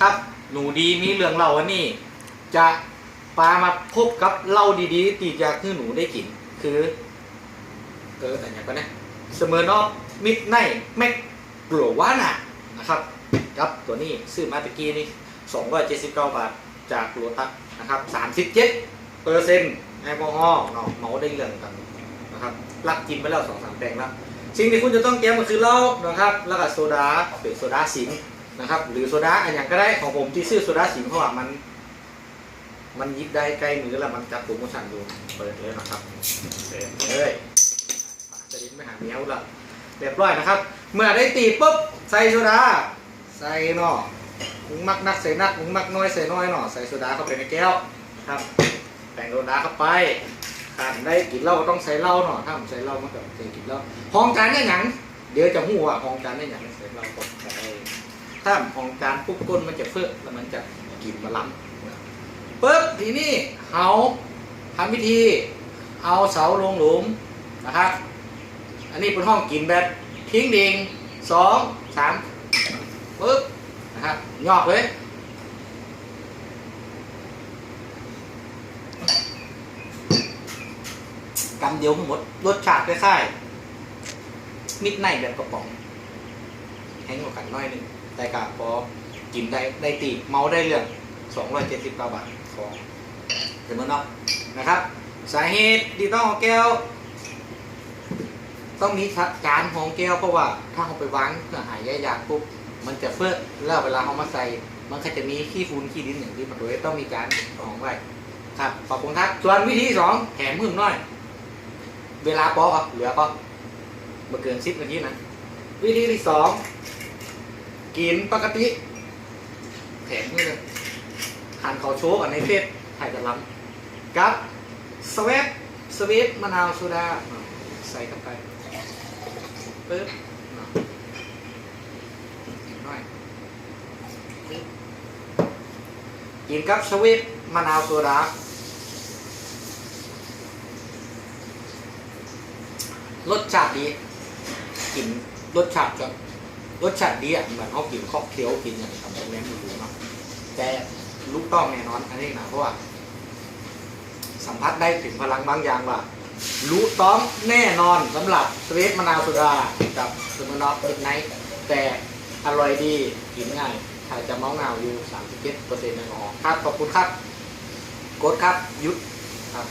ครับ หนูดีมีเรื่องเล่าวันนี้ จะปามาพบกับเหล่าดีๆที่จะคือหนูได้กิน คือเอออะไรอย่างก็นะเสมอนอมิดไนแม็กกลัวว่าน่ะนะครับครับตัวนี้ซื้อมาตะกี้นี่279บาทจากโลตัสนะครับ37เปอร์เซ็นต์แอลกอฮอล์เนาะเมาได้เรื่องกันนะครับรักกินไปแล้วสองสามแปลงแล้วสิ่งที่คุณจะต้องเตรียมก็คือเหล้านะครับ แล้วก็โซดาเป็นโซดาสิง นะครับ หรือโซดาอันอย่างก็ได้ของผมที่ซื้อโซดาสิงเพราะว่ามัน มันยิบได้ใกล้มือแล้วมันจับโปรโมชั่นดูเปิดเลยนะครับเปิดเลยจะดิ้นไม่หาเนี้ยวละเรียบร้อยนะครับ เมื่อได้ตีปุ๊บใส่โซดาใส่หน่อมึงมักนักใส่นักมึงมักน้อยใส่น้อยหน่อใส่โซดาเข้าไปในแก้วครับแบ่งโซดาเข้าไปขาได้กินเหล้าก็ต้องใส่เหล้าหน่อถ้าผมใส่เหล้ามันก็จะกินเหล้าห้องการได้หยังเดี๋ยวจะหู้ว่าห้องการได้หยังใส่เหล้าก็ใส่ ถ้าห้องการปุ๊บก้นมันจะเฟื่อแล้วมันจะกินมาล้ำปุ๊บทีนี้เขาทำวิธีเอาเสาลงหลุมนะครับอันนี้เป็นห้องกินแบบทิ้งดิ่งสองสามปุ๊บนะครับยอกเลยกำเดียวหมดรสชาติคล้ายๆมิดไนแบบกระป๋องแห้งกว่ากันน้อยนึง แต่กะพอกินได้ได้ตีเมาได้เรื่อง279บาทของเห็นไหมเนาะนะครับ สาเหตุที่ต้องเอาแก้ว ต้องมีจานของแก้วเพราะว่าถ้าเอาไปวางเพื่อหายยายากปุ๊บมันจะเฟื่อแล้วเวลาเอามาใส่มันก็จะมีขี้ฝุ่นขี้ดินอย่างที่มันโดยต้องมีการของไว้ครับขอบคุณครับส่วนวิธีสองแถมพึ่งน้อย เวลาปอกเหลือก็มาเกินสิบนาทีนะ วิธีที่สอง กินปกติแถมมือเลยหันเขาโชว์กันในเฟซถ่ายจะล้ำกับสเวตสวีทมะนาวโซดา ใส่เข้าไปปึ๊บหน่อยกินกับสวีทมะนาวโซดารสชาติดีกินรสชาติจะ รสชาติดีอะเหมือนเขากินค็อกเทลกินอย่างทำโรงแรมหรูๆเนาะแต่ลูกต้องแน่นอนอันนี้นะเพราะว่า สัมผัสได้ถึงพลังบางอย่างว่ารู้ต้องแน่นอนสำหรับสวีทมะนาวโซดากับสมนอฟเป็นไนท์แต่อร่อยดีกินง่ายถ้าจะเมาหนาอยู่37%แอลกอฮอล์ครับขอบคุณครับกดครับยุดครับ